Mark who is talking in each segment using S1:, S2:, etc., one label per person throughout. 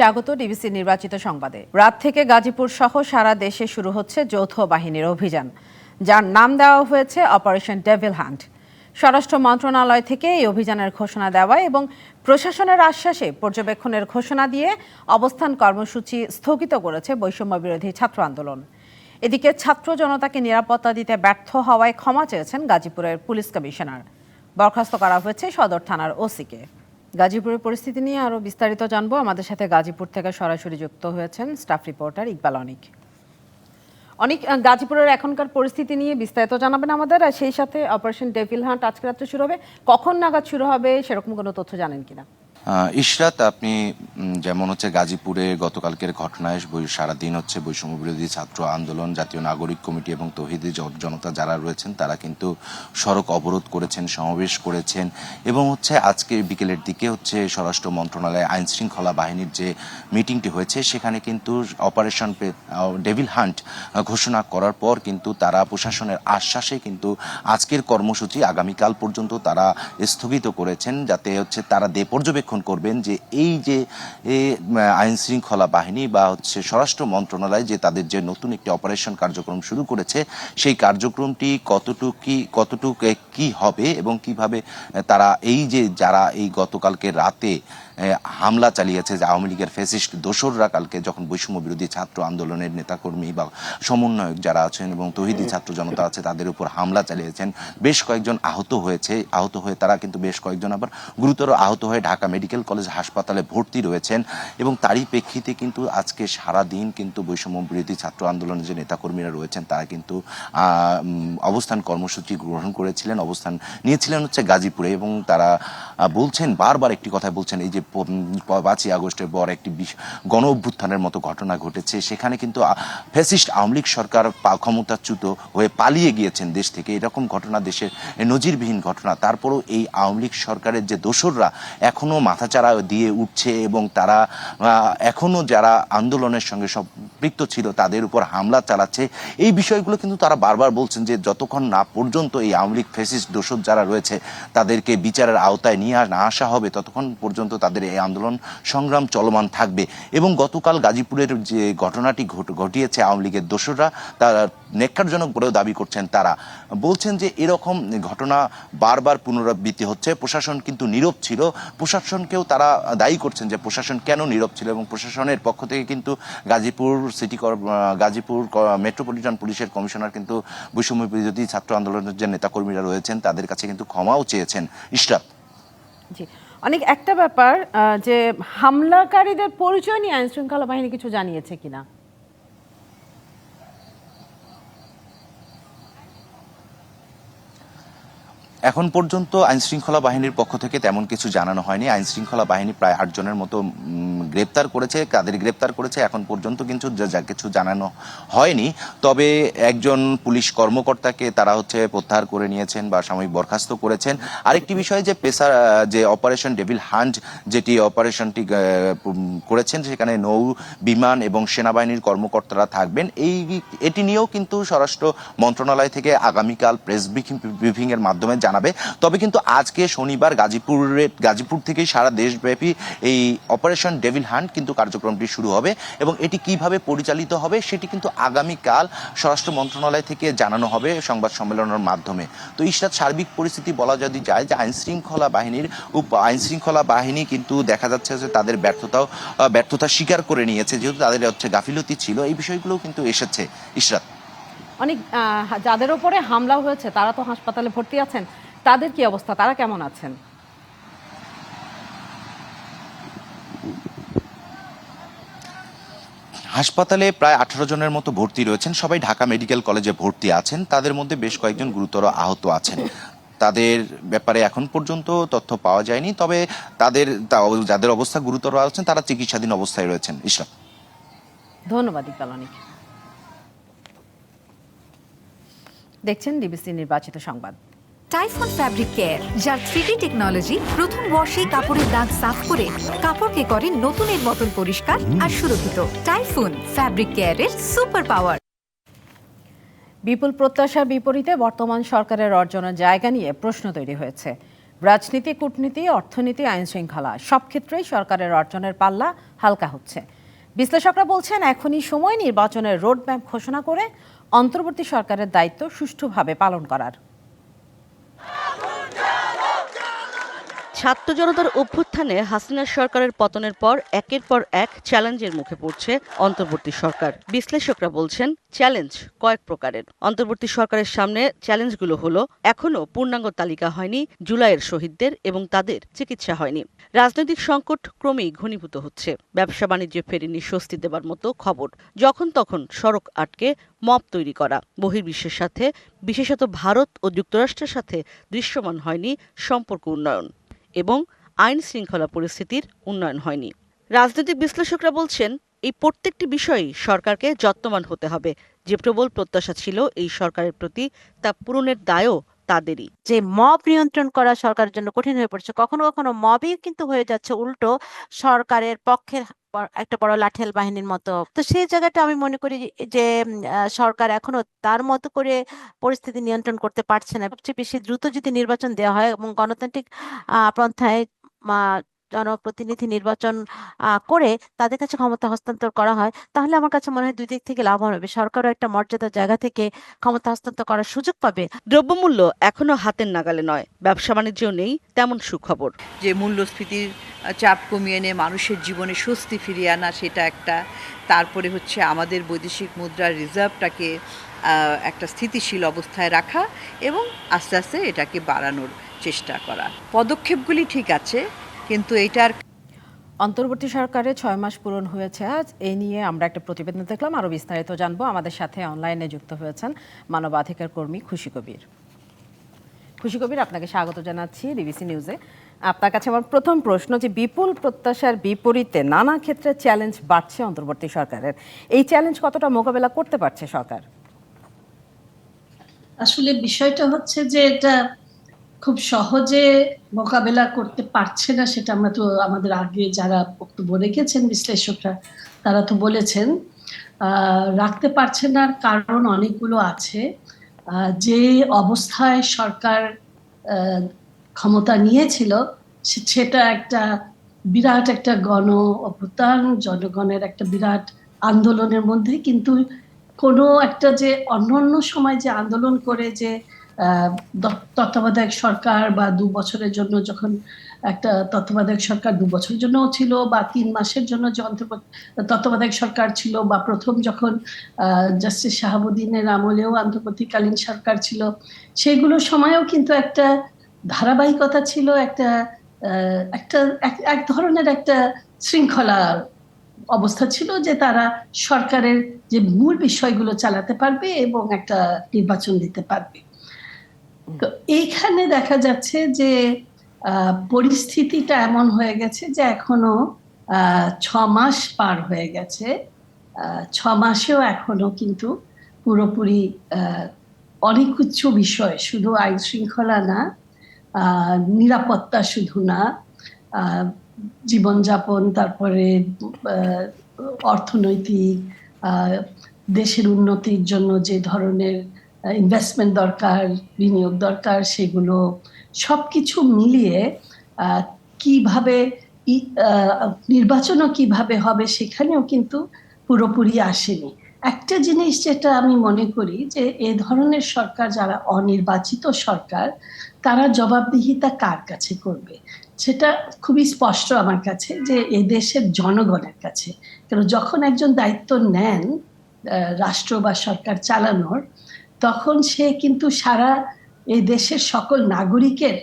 S1: স্বাগত ডিবিসি নির্বাচিত সংবাদে। রাত থেকে গাজীপুর সহ সারা দেশে শুরু হচ্ছে যৌথ বাহিনীর অভিযান, যার নাম দেওয়া হয়েছে অপারেশন ডেভিল হান্ট। স্বরাষ্ট্র মন্ত্রণালয় থেকে এই অভিযানের ঘোষণা দেওয়া এবং প্রশাসনের আশ্বাসে পর্যবেক্ষণের ঘোষণা দিয়ে অবস্থান কর্মসূচি স্থগিত করেছে বৈষম্য বিরোধী ছাত্র আন্দোলন। এদিকে ছাত্র জনতাকে নিরাপত্তা দিতে ব্যর্থ হওয়ায় ক্ষমা চেয়েছেন গাজীপুরের পুলিশ কমিশনার। বরখাস্ত করা হয়েছে সদর থানার ওসিকে। গাজীপুরের পরিস্থিতি নিয়ে আরও বিস্তারিত জানব। আমাদের সাথে গাজীপুর থেকে সরাসরি যুক্ত হয়েছেন স্টাফ রিপোর্টার ইকবাল অনিক। অনেক গাজীপুরের এখনকার পরিস্থিতি নিয়ে বিস্তারিত জানাবেন আমাদের, আর সেই সাথে অপারেশন ডেভিল হান্ট আজকে রাত্রে শুরু হবে। কখন নাগাদ শুরু হবে, সেরকম কোনো তথ্য জানেন কিনা?
S2: ইশরাত আপনি যেমন হচ্ছে গাজীপুরে গতকালকের ঘটনায় সারাদিন হচ্ছে বৈষম্য বিরোধী ছাত্র আন্দোলন, জাতীয় নাগরিক কমিটি এবং তহিদি জনতা যারা রয়েছেন, তারা কিন্তু সড়ক অবরোধ করেছেন, সমাবেশ করেছেন এবং হচ্ছে আজকে বিকেলের দিকে হচ্ছে স্বরাষ্ট্র মন্ত্রণালয় আইন শৃঙ্খলা বাহিনীর যে মিটিংটি হয়েছে, সেখানে কিন্তু অপারেশন ডেভিল হান্ট ঘোষণা করার পর কিন্তু তারা প্রশাসনের আশ্বাসে কিন্তু আজকের কর্মসূচি আগামীকাল পর্যন্ত তারা স্থগিত করেছেন, যাতে হচ্ছে তারা দে পর্যবেক্ষণ করবেন যে এই যে আইন শৃঙ্খলা বাহিনী বা হচ্ছে স্বরাষ্ট্র মন্ত্রণালয় যে তাদের যে নতুন একটি অপারেশন কার্যক্রম শুরু করেছে, সেই কার্যক্রমটি কতটুকু কি কতটুকু কি হবে এবং কীভাবে, তারা এই যে যারা এই গতকালকে রাতে হামলা চালিয়েছে যে আওয়ামী লীগের ফেসিস্ট দোসররা কালকে যখন বৈষম্য বিরোধী ছাত্র আন্দোলনের নেতাকর্মী বা সমন্বয়ক যারা আছেন এবং তহিদি ছাত্র জনতা আছে তাদের উপর হামলা চালিয়েছেন। বেশ কয়েকজন আহত হয়েছে। আহত হয়ে তারা কিন্তু বেশ কয়েকজন আবার গুরুতর আহত হয়ে ঢাকা মেডিকেল কলেজ হাসপাতালে ভর্তি রয়েছেন এবং তারই প্রেক্ষিতে কিন্তু আজকে সারা দিন কিন্তু বৈষম্য বিরোধী ছাত্র আন্দোলনের যে নেতাকর্মীরা রয়েছেন তারা কিন্তু অবস্থান কর্মসূচি গ্রহণ করেছিলেন। অবস্থান নিয়েছিলেন হচ্ছে গাজীপুরে এবং তারা বলছেন, বারবার একটি কথা বলছেন, এই যে পাঁচই আগস্টের পর একটি গণ অভ্যুত্থানের মতো ঘটনা ঘটেছে, সেখানে কিন্তু ফ্যাসিস্ট আওয়ামী লীগ সরকার ক্ষমতাচ্যুত হয়ে পালিয়ে গিয়েছেন দেশ থেকে। এরকম ঘটনা দেশের নজিরবিহীন ঘটনা। তারপরও এই আওয়ামী লীগ সরকারের যে দোসররা এখনও মাথাচাড়া দিয়ে উঠছে এবং তারা এখনও যারা আন্দোলনের সঙ্গে সম্পৃক্ত ছিল তাদের উপর হামলা চালাচ্ছে। এই বিষয়গুলো কিন্তু তারা বারবার বলছেন যে যতক্ষণ না পর্যন্ত এই আওয়ামী লীগ ফেসিস্ট দোসর যারা রয়েছে তাদেরকে বিচারের আওতায় নিয়ে না আসা হবে, ততক্ষণ পর্যন্ত তাদের এই আন্দোলন সংগ্রাম চলমান থাকবে। এবং গতকাল গাজীপুরের যে ঘটনাটি ঘট- ঘটিয়েছে আওয়ামী লীগের দোসররা, তারা নেককারজনক বলেও দাবি করছেন তারা। বলছেন যে এরকম ঘটনা বারবার পুনরাবৃত্তি হচ্ছে, প্রশাসন কিন্তু নীরব ছিল। প্রশাসনকেও তারা দায়ী করছেন যে প্রশাসন কেন নীরব ছিল এবং প্রশাসনের পক্ষ থেকে কিন্তু গাজীপুর সিটি গাজীপুর মেট্রোপলিটন পুলিশের কমিশনার কিন্তু বৈষম্য বিরোধী ছাত্র আন্দোলনের যে নেতাকর্মীরা রয়েছেন, তাদের কাছে কিন্তু ক্ষমাও চেয়েছেন। ইশরাত।
S1: জি। অনেক একটা ব্যাপার যে হামলাকারীদের পরিচয় নিয়ে আইন শৃঙ্খলা বাহিনী কিছু জানিয়েছে কিনা।
S2: এখন পর্যন্ত আইন শৃঙ্খলা বাহিনীর পক্ষ থেকে তেমন কিছু জানানো হয়নি। আইন শৃঙ্খলা বাহিনী প্রায় আটজনের মতো গ্রেপ্তার করেছে, কাদের গ্রেপ্তার করেছে, এখন পর্যন্ত কিন্তু যা- কিছু জানানো হয়নি। তবে একজন পুলিশ কর্মকর্তাকে তারা হচ্ছে প্রত্যাহার করে নিয়েছেন বা সাময়িক বরখাস্ত করেছেন। আরেকটি বিষয় যে পেশার যে অপারেশন ডেভিল হান্ট, যেটি অপারেশনটি করেছেন, সেখানে নৌ বিমান এবং সেনাবাহিনীর কর্মকর্তারা থাকবেন। এই, এটি নিয়েও কিন্তু স্বরাষ্ট্র মন্ত্রণালয় থেকে আগামীকাল প্রেস ব্রিফিং এর মাধ্যমে জানাবে। তবে কিন্তু আজকে শনিবার গাজীপুরে গাজীপুর থেকেই সারা দেশব্যাপী এই অপারেশন ডেভিল হান্ট কিন্তু কার্যক্রমটি শুরু হবে এবং এটি কীভাবে পরিচালিত হবে সেটি কিন্তু আগামীকাল স্বরাষ্ট্র মন্ত্রণালয় থেকে জানানো হবে সংবাদ সম্মেলনের মাধ্যমে। তো ইসরাত সার্বিক পরিস্থিতি বলা যদি যায় যে আইন শৃঙ্খলা বাহিনীর উপ- আইন শৃঙ্খলা বাহিনী কিন্তু দেখা যাচ্ছে যে তাদের ব্যর্থতাও ব্যর্থতা স্বীকার করে নিয়েছে, যেহেতু তাদের হচ্ছে গাফিলতি ছিল। এই বিষয়গুলো কিন্তু এসেছে। ইসরাত
S1: অনেক যাদের ওপরে হামলা হয়েছে তারা তো হাসপাতালে ভর্তি আছেন তাদের কি অবস্থা? তারা কেমন আছেন?
S2: হাসপাতালে প্রায় আঠারো জনের মতো ভর্তি রয়েছেন। সবাই ঢাকা মেডিকেল কলেজে ভর্তি আছেন। তাদের মধ্যে বেশ কয়েকজন গুরুতর আহত আছেন। তাদের ব্যাপারে এখন পর্যন্ত তথ্য পাওয়া যায়নি তবে তাদের যাদের অবস্থা গুরুতর আছেন তারা চিকিৎসাধীন অবস্থায় রয়েছেন। ইসলাম
S1: ধন্যবাদ ইকবাল অনেক। দেখছেন ডিবিসি নির্বাচিত সংবাদ।
S3: টাইফন ফ্যাব্রিক কেয়ার যার থ্রিডি টেকনোলজি প্রথম ওয়াশেই কাপড়ের দাগ সাফ করে কাপড়কে করে নতুনের মতন পরিষ্কার আর সুরক্ষিত। টাইফুন ফ্যাব্রিক কেয়ারের সুপার পাওয়ার
S1: বিপুল প্রত্যাশার বিপরীতে বর্তমান সরকারের অর্জনের জায়গা নিয়ে প্রশ্ন তৈরি হয়েছে। রাজনীতি কূটনীতি অর্থনীতি আইন শৃঙ্খলা সব ক্ষেত্রেই সরকারের অর্জনের পাল্লা হালকা হচ্ছে। বিশ্লেষকরা বলছেন এখনই সময় নির্বাচনের রোডম্যাপ ঘোষণা করে অন্তর্বর্তী সরকারের দায়িত্ব সুষ্ঠুভাবে পালন করার।
S4: ছাত্র জনতার অভ্যুত্থানে হাসিনা সরকারের পতনের পর একের পর এক চ্যালেঞ্জের মুখে পড়ছে অন্তর্বর্তী সরকার। বিশ্লেষকরা বলছেন, চ্যালেঞ্জ কয়েক প্রকারের। অন্তর্বর্তী সরকারের সামনে চ্যালেঞ্জগুলো হলো, এখনও পূর্ণাঙ্গ তালিকা হয়নি, জুলাইয়ের শহীদদের এবং তাদের চিকিৎসা হয়নি। রাজনৈতিক সংকট ক্রমেই ঘনীভূত হচ্ছে। ব্যবসা বাণিজ্যে ফেরেনি স্বস্তি দেবার মতো খবর। যখন তখন সড়ক আটকে মপ তৈরি করা। বহির্বিশ্বের সাথে, বিশেষত ভারত ও যুক্তরাষ্ট্রের সাথে দৃশ্যমান হয়নি সম্পর্ক উন্নয়ন। এবং আইন শৃঙ্খলা পরিস্থিতির উন্নয়ন হয়নি। রাজনৈতিক বিশ্লেষকরা বলছেন, এই প্রত্যেকটি বিষয়েই সরকারকে যত্নবান হতে হবে। যে প্রবল প্রত্যাশা ছিল এই সরকারের প্রতি, তা পূরণের দায়ও তাদেরই।
S5: যে মব নিয়ন্ত্রণ করা সরকারের জন্য কঠিন হয়ে পড়ছে, কখনো কখনো মবই কিন্তু হয়ে যাচ্ছে উল্টো সরকারের পক্ষের একটা বড় লাঠেল বাহিনীর মতো। তো সেই জায়গাটা আমি মনে করি যে- সরকার এখনও তার মতো করে পরিস্থিতি নিয়ন্ত্রণ করতে পারছে না। সবচেয়ে বেশি দ্রুত যদি নির্বাচন দেওয়া হয় এবং গণতান্ত্রিক পন্থায় জনপ্রতিনিধি নির্বাচন করে তাদের কাছে ক্ষমতা হস্তান্তর করা হয় তাহলে আমার কাছে মনে হয় দুই দিক থেকে লাভবান হবে। সরকারও একটা মর্যাদার জায়গা থেকে ক্ষমতা হস্তান্তর করার সুযোগ পাবে।
S4: দ্রব্যমূল্য এখনও হাতের নাগালে নয় ব্যবসা বাণিজ্য নেই তেমন সুখবর।
S6: যে মূল্যস্ফীতির চাপ কমিয়ে এনে মানুষের জীবনে স্বস্তি ফিরিয়ে আনা সেটা একটা তারপরে হচ্ছে আমাদের বৈদেশিক মুদ্রার রিজার্ভটাকে একটা স্থিতিশীল অবস্থায় রাখা এবং আস্তে আস্তে এটাকে বাড়ানোর চেষ্টা করা। পদক্ষেপগুলি ঠিক আছে কিন্তু এটার
S1: অন্তর্বর্তী সরকারে ছয় মাস পূরণ হয়েছে আজ। এই নিয়ে আমরা একটা প্রতিবেদন দেখলাম আরও বিস্তারিত জানব। আমাদের সাথে অনলাইনে যুক্ত হয়েছেন মানবাধিকার কর্মী খুশি কবির। খুশি কবির আপনাকে স্বাগত জানাচ্ছি ডিবিসি নিউজে। আপনার কাছে আমার প্রথম প্রশ্ন যে বিপুল প্রত্যাশার বিপরীতে নানা ক্ষেত্রে চ্যালেঞ্জ বাড়ছে অন্তর্বর্তী সরকারের। এই চ্যালেঞ্জ কতটা মোকাবেলা করতে পারছে সরকার?
S7: আসলে বিষয়টা হচ্ছে যে এটা খুব সহজে মোকাবেলা করতে পারছে না সেটা আমরা তো আমাদের আগে যারা বক্তব্য রেখেছেন, বিশ্লেষকরা, তারা তো বলেছেন। রাখতে পারছে না কারণ অনেকগুলো আছে। যে অবস্থায় সরকার ক্ষমতা নিয়েছিল সেটা একটা বিরাট একটা গণ অভ্যুত্থান, জনগণের একটা বিরাট আন্দোলনের মধ্যে, কিন্তু কোনো একটা যে অন্য অন্য সময় যে আন্দোলন করে যে তত্ত্বাবধায়ক সরকার বা দু বছরের জন্য যখন একটা তত্ত্বাবধায়ক সরকার দু বছরের জন্য ছিল বা তিন মাসের জন্য যে তত্ত্বাবধায়ক সরকার ছিল বা প্রথম যখন জাস্টিস শাহাবুদ্দিনের আমলেও অন্তর্বর্তীকালীন সরকার ছিল সেগুলোর সময়েও কিন্তু একটা ধারাবাহিকতা ছিল, একটা একটা, এক- এক ধরনের একটা শৃঙ্খলা অবস্থা ছিল যে তারা সরকারের যে মূল বিষয়গুলো চালাতে পারবে এবং একটা নির্বাচন দিতে পারবে। তো এইখানে দেখা যাচ্ছে যে পরিস্থিতিটা এমন হয়ে গেছে যে এখনও ছ মাস পার হয়ে গেছে। ছ মাসেও এখনও কিন্তু পুরোপুরি অনেক উচ্চ বিষয়, শুধু আইন শৃঙ্খলা না নিরাপত্তা শুধু না জীবনযাপন, তারপরে অর্থনৈতিক দেশের উন্নতির জন্য যে ধরনের ইনভেস্টমেন্ট দরকার, বিনিয়োগ দরকার, সেগুলো সব কিছু মিলিয়ে কীভাবে নির্বাচনও কীভাবে হবে সেখানেও কিন্তু পুরোপুরি আসেনি। একটা জিনিস যেটা আমি মনে করি যে, এ ধরনের সরকার যারা অনির্বাচিত সরকার, তারা জবাবদিহিতা কার কাছে করবে? সেটা খুবই স্পষ্ট আমার কাছে যে, এ দেশের জনগণের কাছে। কেন, যখন একজন দায়িত্ব নেন রাষ্ট্র বা সরকার চালানোর তখন সে কিন্তু সারা এই দেশের সকল নাগরিকের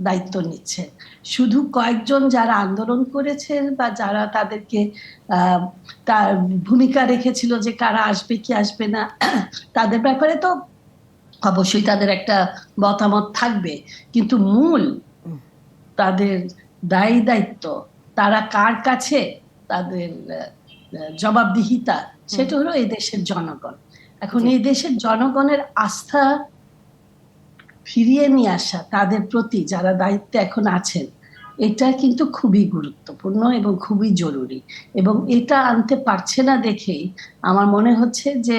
S7: দায়িত্ব নিচ্ছে। শুধু কয়েকজন যারা আন্দোলন করেছেন বা যারা তাদেরকে আহ, তার ভূমিকা রেখেছিল যে কারা আসবে কি আসবে না তাদের ব্যাপারে তো অবশ্যই তাদের একটা মতামত থাকবে। কিন্তু মূল তাদের দায়ী দায়িত্ব তারা কার কাছে তাদের জবাবদিহিতা সেটা হলো এই দেশের জনগণ। এখন এই দেশের জনগণের আস্থা ফিরিয়ে নিয়ে আসা তাদের প্রতি যারা দায়িত্বে এখন আছেন এটা কিন্তু খুবই গুরুত্বপূর্ণ এবং খুবই জরুরি এবং এটা আনতে পারছে না দেখেই আমার মনে হচ্ছে যে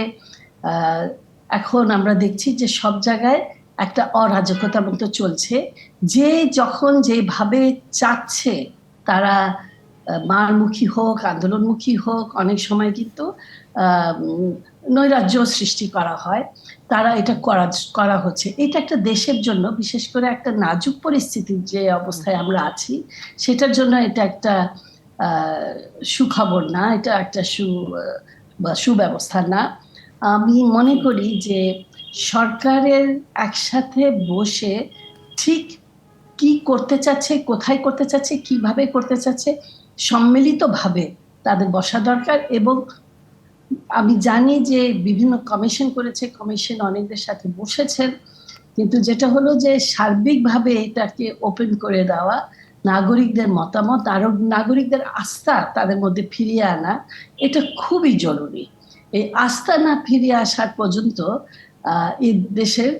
S7: এখন আমরা দেখছি যে সব জায়গায় একটা অরাজকতার মতো চলছে। যে যখন যেভাবে চাচ্ছে তারা মারমুখী হোক আন্দোলনমুখী হোক অনেক সময় কিন্তু নৈরাজ্য সৃষ্টি করা হয়, তারা এটা করা করা হচ্ছে। এটা একটা দেশের জন্য, বিশেষ করে একটা নাজুক পরিস্থিতির যে অবস্থায় আমরা আছি, সেটার জন্য এটা একটা সুখবর না, এটা একটা সু, বা সুব্যবস্থা না। আমি মনে করি যে সরকারের একসাথে বসে ঠিক কি করতে চাচ্ছে, কোথায় করতে চাচ্ছে, কীভাবে করতে চাচ্ছে, সম্মিলিতভাবে তাদের বসা দরকার এবং আমি জানি যে বিভিন্ন কমিশন করেছে কমিশন অনেকদের সাথে বসেছেন কিন্তু যেটা হলো যে সার্বিকভাবে এটাকে ওপেন করে দেওয়া নাগরিকদের মতামত আরও নাগরিকদের আস্থা তাদের মধ্যে ফিরিয়ে আনা এটা খুবই জরুরি। এই আস্থা না ফিরিয়ে আসার পর্যন্ত এই দেশের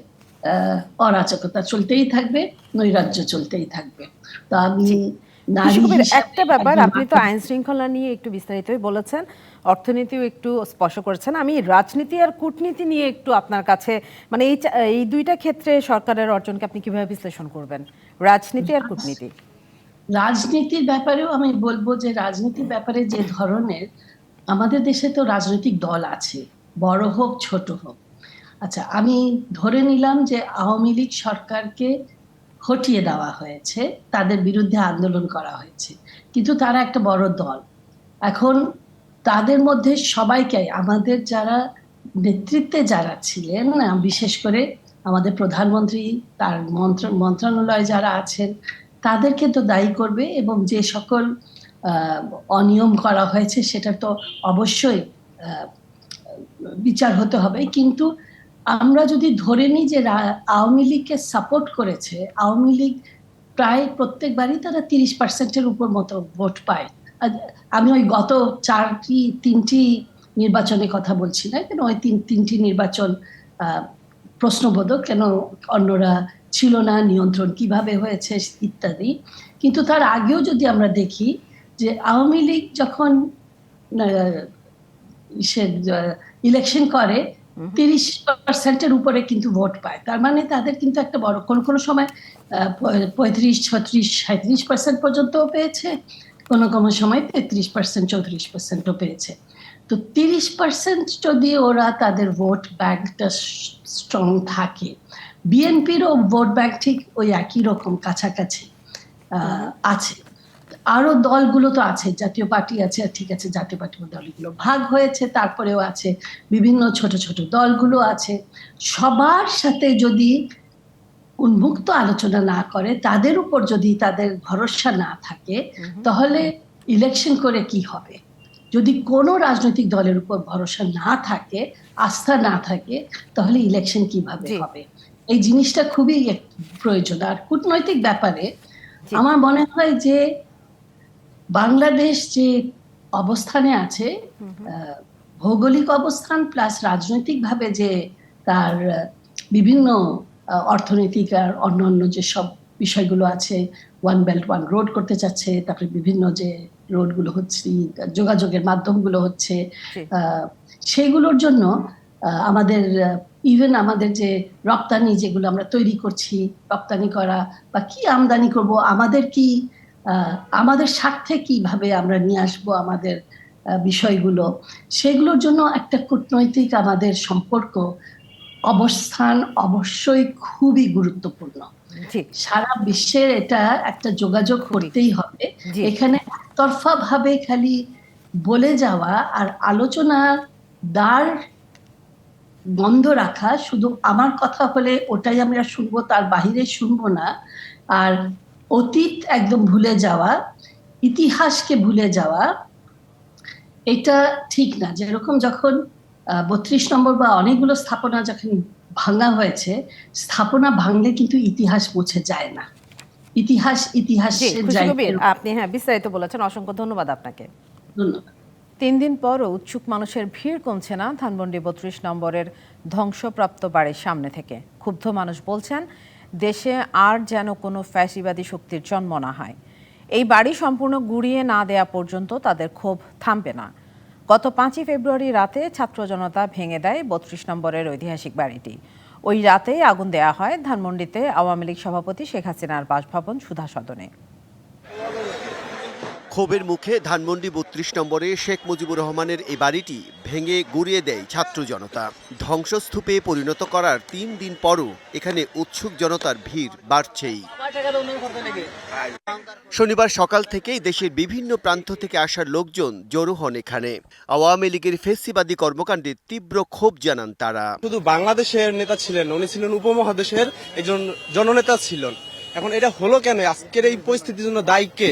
S7: আহ, অরাজকতা চলতেই থাকবে নৈরাজ্য চলতেই থাকবে। তো আমি
S1: একটা ব্যাপার আপনি তো আইন শৃঙ্খলা নিয়ে একটু বিস্তারিতই বলেছেন অর্থনীতিও একটু স্পর্শ করেছেন। আমি রাজনীতি আর কূটনীতি নিয়ে একটু আপনার কাছে মানে এই এই দুইটা ক্ষেত্রে সরকারের অর্জনকে আপনি কীভাবে বিশ্লেষণ করবেন? রাজনীতি আর কূটনীতি।
S7: রাজনীতির ব্যাপারেও আমি বলব যে রাজনীতির ব্যাপারে যে ধরনের আমাদের দেশে তো রাজনৈতিক দল আছে বড় হোক ছোট হোক। আচ্ছা আমি ধরে নিলাম যে আওয়ামী লীগ সরকারকে হটিয়ে দেওয়া হয়েছে, তাদের বিরুদ্ধে আন্দোলন করা হয়েছে। কিন্তু তারা একটা বড় দল। এখন তাদের মধ্যে সবাইকে, আমাদের যারা নেতৃত্বে যারা ছিলেন, বিশেষ করে আমাদের প্রধানমন্ত্রী, তার মন্ত্র, মন্ত্রণালয়ে যারা আছেন, তাদেরকে তো দায়ী করবে এবং যে সকল অনিয়ম করা হয়েছে, সেটা তো অবশ্যই বিচার হতে হবে। কিন্তু আমরা যদি ধরে নিই যে আওয়ামী লীগকে সাপোর্ট করেছে, আওয়ামী লীগ প্রায় প্রত্যেকবারই তারা তিরিশ পার্সেন্টের উপর মতো ভোট পায়। আমি ওই গত চারটি, তিনটি নির্বাচনের কথা বলছি না কেন? ওই তিন তিনটি নির্বাচন প্রশ্নবোধক কেন অন্যরা ছিল না, নিয়ন্ত্রণ কীভাবে হয়েছে ইত্যাদি। কিন্তু তার আগেও যদি আমরা দেখি যে আওয়ামী লীগ যখন সে ইলেকশন করে তিরিশ পার্সেন্টের উপরে কিন্তু ভোট পায়। তার মানে তাদের কিন্তু একটা বড়, কোনো কোনো সময় পঁয়ত্রিশ, ছত্রিশ সাঁত্রিশ পার্সেন্ট পর্যন্তও পেয়েছে, কোনো কোনো সময় তেত্রিশ পার্সেন্ট, চৌত্রিশ পার্সেন্টও পেয়েছে। তো তিরিশ পার্সেন্ট যদি ওরা তাদের ভোট ব্যাংকটা স্ট্রং থাকে, বিএনপিরও ভোট ব্যাংক ঠিক ওই একই রকম কাছাকাছি আছে। আরও দলগুলো তো আছে জাতীয় পার্টি আছে ঠিক আছে জাতীয় পার্টির দলগুলো ভাগ হয়েছে তারপরেও আছে বিভিন্ন ছোট ছোট দলগুলো আছে। সবার সাথে যদি উন্মুক্ত আলোচনা না করে তাদের উপর যদি তাদের ভরসা না থাকে তাহলে ইলেকশন করে কি হবে? যদি কোনো রাজনৈতিক দলের উপর ভরসা না থাকে আস্থা না থাকে তাহলে ইলেকশন কীভাবে হবে? এই জিনিসটা খুবই এক- প্রয়োজন। আর কূটনৈতিক ব্যাপারে আমার মনে হয় যে বাংলাদেশ যে অবস্থানে আছে ভৌগোলিক অবস্থান প্লাস রাজনৈতিকভাবে যে তার বিভিন্ন অর্থনৈতিক আর অন্য যে সব বিষয়গুলো আছে ওয়ান বেল্ট ওয়ান রোড করতে চাচ্ছে তারপরে বিভিন্ন যে রোডগুলো হচ্ছে যোগাযোগের মাধ্যমগুলো হচ্ছে আহ, সেগুলোর জন্য আমাদের ইভেন আমাদের যে রপ্তানি যেগুলো আমরা তৈরি করছি রপ্তানি করা বা কি আমদানি করব আমাদের কি আমাদের স্বার্থে কীভাবে আমরা নিয়ে আসব আমাদের বিষয়গুলো সেগুলোর জন্য একটা কূটনৈতিক আমাদের সম্পর্ক অবস্থান অবশ্যই খুবই গুরুত্বপূর্ণ। সারা বিশ্বের এটা একটা যোগাযোগ করতেই হবে। এখানে একতরফা ভাবে খালি বলে যাওয়া আর আলোচনার দ্বার বন্ধ রাখা শুধু আমার কথা হলে ওটাই আমরা শুনব তার বাহিরে শুনব না। আর অতীত একদম ভুলে যাওয়া ইতিহাসকে ভুলে যাওয়া এটা ঠিক না। যেরকম যখন বত্রিশ নম্বর বা অনেকগুলো স্থাপনা যখন ভাঙা হয়েছে স্থাপনা ভাঙলে কিন্তু ইতিহাস মুছে যায় না। ইতিহাস
S1: কবির আপনি হ্যাঁ বিস্তারিত বলেছেন। অসংখ্য ধন্যবাদ আপনাকে।
S7: ধন্যবাদ।
S1: তিন দিন পরও উৎসুক মানুষের ভিড় কমছে না ধানমন্ডি বত্রিশ নম্বরের ধ্বংসপ্রাপ্ত বাড়ির সামনে থেকে। ক্ষুব্ধ মানুষ বলছেন দেশে আর যেন কোনো ফ্যাসিবাদী শক্তির জন্ম না হয়। এই বাড়ি সম্পূর্ণ গুড়িয়ে না দেয়া পর্যন্ত তাদের ক্ষোভ থামবে না। গত পাঁচই ফেব্রুয়ারি রাতে ছাত্র জনতা ভেঙে দেয় বত্রিশ নম্বরের ঐতিহাসিক বাড়িটি। ওই রাতেই আগুন দেয়া হয় ধানমন্ডিতে আওয়ামী লীগ সভাপতি শেখ হাসিনার বাসভবন সুধা সদনে
S8: ক্ষোভের মুখে ধানমন্ডি বত্রিশ নম্বরে শেখ মুজিবুর রহমানের এই বাড়িটি ভেঙে গুড়িয়ে দেয় ছাত্র জনতা। ধ্বংসস্তূপে পরিণত করার তিন দিন পরও এখানে উৎসুক জনতার ভিড় বাড়ছেই। শনিবার সকাল থেকেই দেশের বিভিন্ন প্রান্ত থেকে আসার লোকজন জড়ো হন এখানে। আওয়ামী লীগের ফেসিবাদী কর্মকাণ্ডে তীব্র ক্ষোভ জানান তারা।
S9: শুধু বাংলাদেশের নেতা ছিলেন, উনি ছিলেন উপমহাদেশের একজন জননেতা ছিলেন। এখন এটা হলো কেন? আজকের এই পরিস্থিতির জন্য দায়ী কে?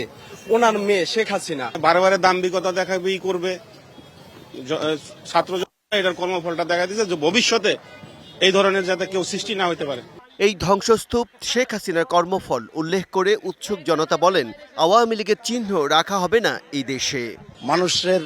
S9: ওনার মেয়ে শেখ হাসিনা।
S10: বারে বারে দাম্ভিকতা দেখাবে ই করবে। ছাত্র এটার কর্মফলটা দেখা দিচ্ছে যে ভবিষ্যতে এই ধরনের যাতে কেউ সৃষ্টি না হতে পারে।
S8: এই ধ্বংসস্তূপ শেখ হাসিনার কর্মফল উল্লেখ করে উৎসুক জনতা বলেন আওয়ামী লীগের চিহ্ন রাখা হবে না এই দেশে।
S11: মানুষের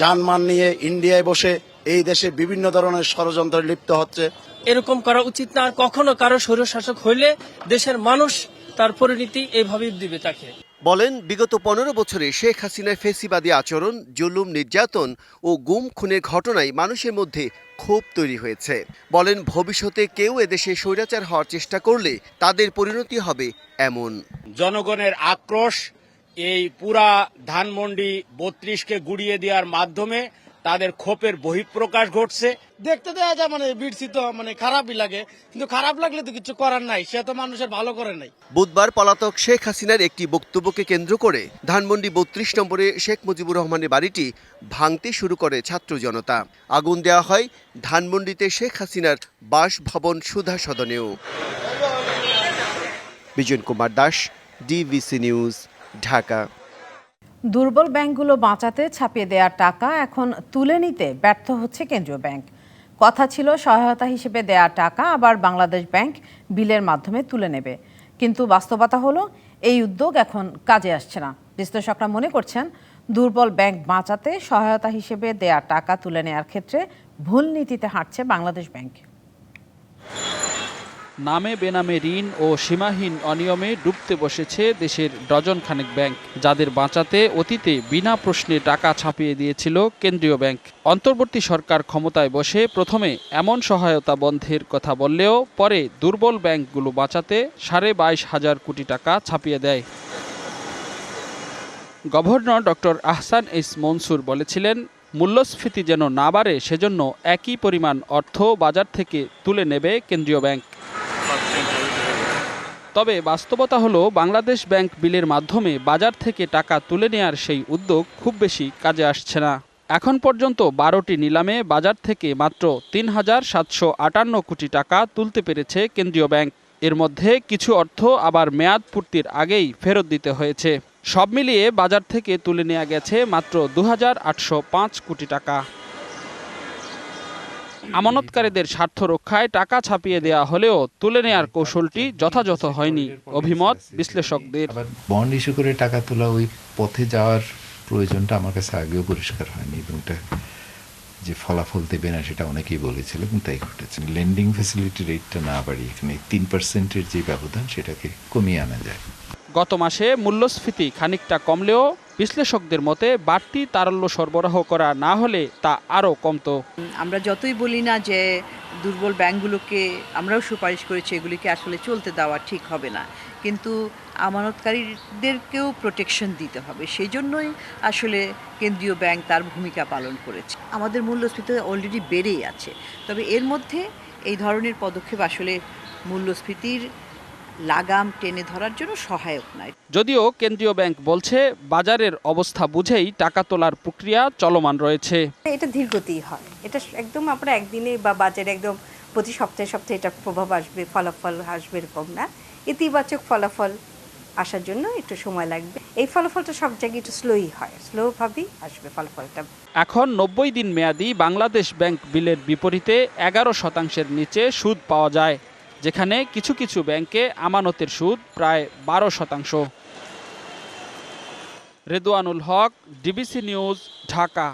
S11: জানমান নিয়ে ইন্ডিয়ায় বসে এই দেশে বিভিন্ন ধরনের ষড়যন্ত্রে লিপ্ত হচ্ছে।
S12: এরকম করা উচিত না কখনো কারও স্বৈরশাসক হইলে দেশের মানুষ তার পরিণতি এইভাবেই দিবে তাকে।
S8: বলেন, বিগত পনেরো বছরে শেখ হাসিনার ফেসিবাদী আচরণ, জুলুম, নির্যাতন ও গুম, খুনের ঘটনায় মানুষের মধ্যে ক্ষোভ তৈরি হয়েছে। বলেন, ভবিষ্যতে কেউ এদেশে স্বৈরাচার হওয়ার চেষ্টা করলে তাদের পরিণতি হবে এমন।
S10: জনগণের আক্রোশ এই পুরা ধানমন্ডি বত্রিশকে গুড়িয়ে দেওয়ার মাধ্যমে তাদের ক্ষোভের বহিঃপ্রকাশ ঘটছে।
S9: দেখতে দেওয়া যায় মানে বিড়ছি তো মানে খারাপই লাগে কিন্তু খারাপ লাগলে তো কিছু করার নাই সে তো মানুষের ভালো করে নাই।
S8: বুধবার পলাতক শেখ হাসিনার একটি বক্তব্যকে কেন্দ্র করে ধানমন্ডি বত্রিশ নম্বরে শেখ মুজিবুর রহমানের বাড়িটি ভাঙতে শুরু করে ছাত্র জনতা। আগুন দেওয়া হয় ধানমন্ডিতে শেখ হাসিনার বাসভবন Sudha সদনেও। Bijon Kumar Das DBC news Dhaka.
S1: দুর্বল ব্যাংকগুলো বাঁচাতে ছাপিয়ে দেওয়ার টাকা এখন তুলে নিতে ব্যর্থ হচ্ছে কেন্দ্রীয় ব্যাংক। কথা ছিল সহায়তা হিসেবে দেওয়া টাকা আবার বাংলাদেশ ব্যাংক বিলের মাধ্যমে তুলে নেবে। কিন্তু বাস্তবতা হলো, এই উদ্যোগ এখন কাজে আসছে না। বিশ্লেষকরা মনে করছেন, দুর্বল ব্যাংক বাঁচাতে সহায়তা হিসেবে দেয়া টাকা তুলে নেওয়ার ক্ষেত্রে ভুল নীতিতে হাঁটছে বাংলাদেশ ব্যাংক।
S13: নামে বেনামে ঋণ ও সীমাহীন অনিয়মে ডুবতে বসেছে দেশের ডজন খানেক ব্যাংক। যাদের বাঁচাতে অতীতে বিনা প্রশ্নে টাকা ছাপিয়ে দিয়েছিল কেন্দ্রীয় ব্যাংক। অন্তর্বর্তী সরকার ক্ষমতায় বসে প্রথমে এমন সহায়তা বন্ধের কথা বললেও পরে দুর্বল ব্যাংকগুলো বাঁচাতে সাড়ে বাইশ হাজার কোটি টাকা ছাপিয়ে দেয়। Governor doctor Ahsan S Mansur বলেছিলেন মূল্যস্ফীতি যেন না বাড়ে, সেজন্য একই পরিমাণ অর্থ বাজার থেকে তুলে নেবে কেন্দ্রীয় ব্যাংক। তবে বাস্তবতা হলো, বাংলাদেশ ব্যাংক বিলের মাধ্যমে বাজার থেকে টাকা তুলে নেয়ার সেই উদ্যোগ খুব বেশি কাজে আসছে না। এখন পর্যন্ত বারোটি নিলামে বাজার থেকে মাত্র তিন হাজার সাতশো আটান্ন কোটি টাকা তুলতে পেরেছে কেন্দ্রীয় ব্যাংক। এর মধ্যে কিছু অর্থ আবার মেয়াদ পূর্তির আগেই ফেরত দিতে হয়েছে। সব মিলিয়ে বাজার থেকে তুলে নেওয়া গেছে মাত্র দু হাজার আটশো পাঁচ কোটি টাকা। আমানতকারীদের স্বার্থ রক্ষায় টাকা ছাপিয়ে দেওয়া হলেও তুলে নেয়ার কৌশলটি যথাযথ হয়নি, অভিমত বিশ্লেষকদের।
S14: বন্ড ইস্যু করে টাকা তোলা ওই পথে যাওয়ার প্রয়োজনটা আমার কাছে আগেও পরিষ্কার হয়নি এবং যে ফলাফল দেবে না সেটা অনেকেই বলেছিল এবং তাই ঘটেছে। লেন্ডিং ফ্যাসিলিটি রেটটা না বাড়িয়ে এখানে তিন পার্সেন্টের যে ব্যবধান সেটাকে কমিয়ে আনা যায়।
S13: গত মাসে মূল্যস্ফীতি খানিকটা কমলেও বিশ্লেষকদের মতে বাড়তি তারল্য সরবরাহ করা না হলে তা আরও কমতো।
S6: আমরা যতই বলি না যে দুর্বল ব্যাংকগুলোকে আমরাও সুপারিশ করেছি, এগুলিকে আসলে চলতে দেওয়া ঠিক হবে না। কিন্তু আমানতকারীদেরকেও প্রোটেকশন দিতে হবে। সেই জন্যই আসলে কেন্দ্রীয় ব্যাংক তার ভূমিকা পালন করেছে। আমাদের মূল্যস্ফীতি অলরেডি বেড়েই আছে। তবে এর মধ্যে এই ধরনের পদক্ষেপ আসলে মূল্যস্ফীতির লাগাম টেনে ধরার জন্য সহায়ক নয়।
S13: যদিও কেন্দ্রীয় ব্যাংক বলছে বাজারের অবস্থা বুঝেই টাকা তোলার প্রক্রিয়া চলমান রয়েছে।
S15: এটা ধীরগতি হয়। এটা একদম আমরা একদিনে বা বাজারে একদম প্রতি সপ্তাহে সপ্তাহে এটা প্রভাব আসবে ফলাফল আসবে এরকম না। ইতিবাচক ফলাফল আসার জন্য একটু সময় লাগবে। এই ফলাফলটা সব জায়গায় একটু স্লোই হয়। স্লোভাবেই আসবে ফলাফলটা।
S13: এখন নব্বই দিন মেয়াদি বাংলাদেশ ব্যাংক বিলের বিপরীতে এগারো শতাংশের নিচে সুদ পাওয়া যায়। যেখানে কিছু কিছু ব্যাংকে আমানতের সুদ প্রায় বারো শতাংশ। Redwanul Haque, DBC news, Dhaka.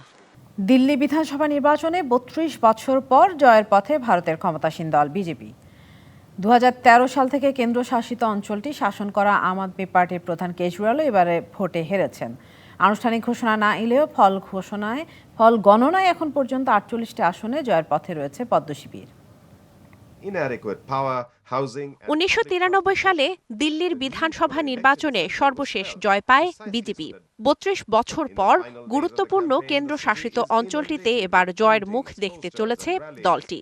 S1: Delhi বিধানসভা নির্বাচনে বত্রিশ বছর পর জয়ের পথে ভারতের ক্ষমতাসীন দল বিজেপি। দু হাজার তেরো সাল থেকে কেন্দ্রশাসিত অঞ্চলটি শাসন করা আম আদমি পার্টির প্রধান কেজরিওয়ালও এবারে ভোটে হেরেছেন। আনুষ্ঠানিক ঘোষণা না এলেও ফল ঘোষণায়, ফল গণনায় এখন পর্যন্ত আটচল্লিশটি আসনে জয়ের পথে রয়েছে পদ্ম শিবির
S16: inadequate power,
S17: উনিশশো সালে দিল্লির বিধানসভা নির্বাচনে সর্বশেষ জয় পায় বিজেপি। বত্রিশ বছর পর গুরুত্বপূর্ণ কেন্দ্রশাসিত অঞ্চলটিতে এবার জয়ের মুখ দেখতে চলেছে দলটি।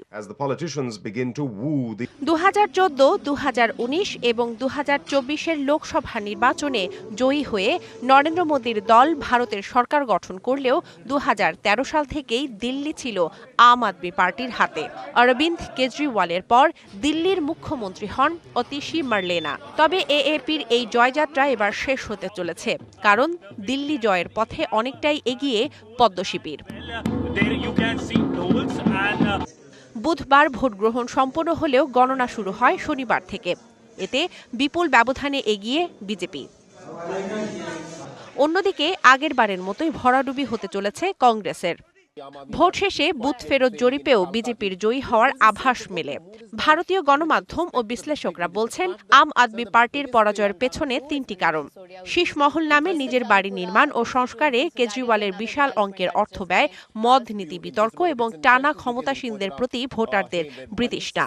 S17: দু হাজার চোদ্দ দু হাজার উনিশ এবং দু হাজার চব্বিশের লোকসভা নির্বাচনে জয়ী হয়ে নরেন্দ্র মোদীর দল ভারতের সরকার গঠন করলেও দু হাজার তেরো সাল থেকেই দিল্লি ছিল আম আদমি পার্টির হাতে। অরবিন্দ কেজরিওয়ালের পর দিল্লির মুখ্যমন্ত্রী হন অতিশি মার্লেনা। তবে এএপির এই জয়যাত্রা এবার শেষ হতে চলেছে, কারণ দিল্লি জয়ের পথে অনেকটাই এগিয়ে পদ্ম শিবির। বুধবার ভোট গ্রহণ সম্পন্ন হলেও গণনা শুরু হয় শনিবার থেকে। এতে বিপুল ব্যবধানে এগিয়ে বিজেপি। অন্যদিকে আগের বারের মতোই ভরাডুবি হতে চলেছে কংগ্রেসের। ভোট শেষে বুথ ফেরত জরিপেও বিজেপির জয়ী হওয়ার আভাস মেলে। ভারতীয় গণমাধ্যম ও বিশ্লেষকরা বলছেন, আম আদমি পার্টির পরাজয়ের পেছনে তিনটি কারণ। শীষমহল নামে নিজের বাড়ি নির্মাণ ও সংস্কারে কেজরিওয়ালের বিশাল অঙ্কের অর্থ ব্যয়, মদ নীতি বিতর্ক এবং টানা ক্ষমতাসীনদের প্রতি ভোটারদের বৃতৃষ্ণা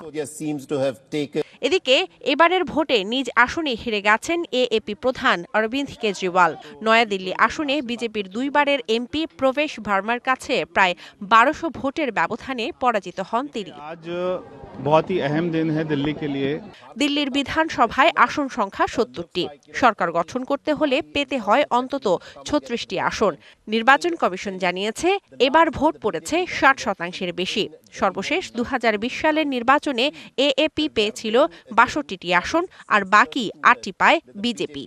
S17: এদিকে এবারের ভোটে নিজ আসনে হেরে গেছেন এএপি প্রধান অরবিন্দ কেজরিওয়াল। নয়াদিল্লি আসনে বিজেপির দুইবারের এমপি প্রবেশ ভার্মার কাছে প্রায় বারোশো ভোটের ব্যবধানে পরাজিত হন তিনি। দিল্লির বিধানসভায় আসন সংখ্যা সত্তরটি। সরকার গঠন করতে হলে পেতে হয় অন্তত ছত্রিশটি আসন। নির্বাচন কমিশন জানিয়েছে এবার ভোট পড়েছে ষাট শতাংশের বেশি। সর্বশেষ দু সালের নির্বাচনে এ এএপি পেয়েছিল বাষট্টি আসন আর বাকি আটটি পায় BJP.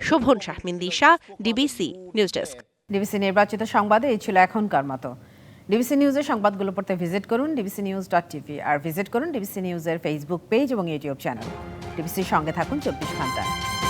S17: Shovon Shahmin Disha DBC news desk.
S1: DBC নির্বাচিত সংবাদে এই ছিল এখনকার মতো। ডিবিসি নিউজের সংবাদগুলো পড়তে ভিজিট করুন ডিবিসি নিউজ ডট টিভি আর ভিজিট করুন ডিবিসি নিউজের ফেসবুক পেজ এবং ইউটিউব চ্যানেল ডিবিসির সঙ্গে থাকুন চব্বিশ ঘণ্টা।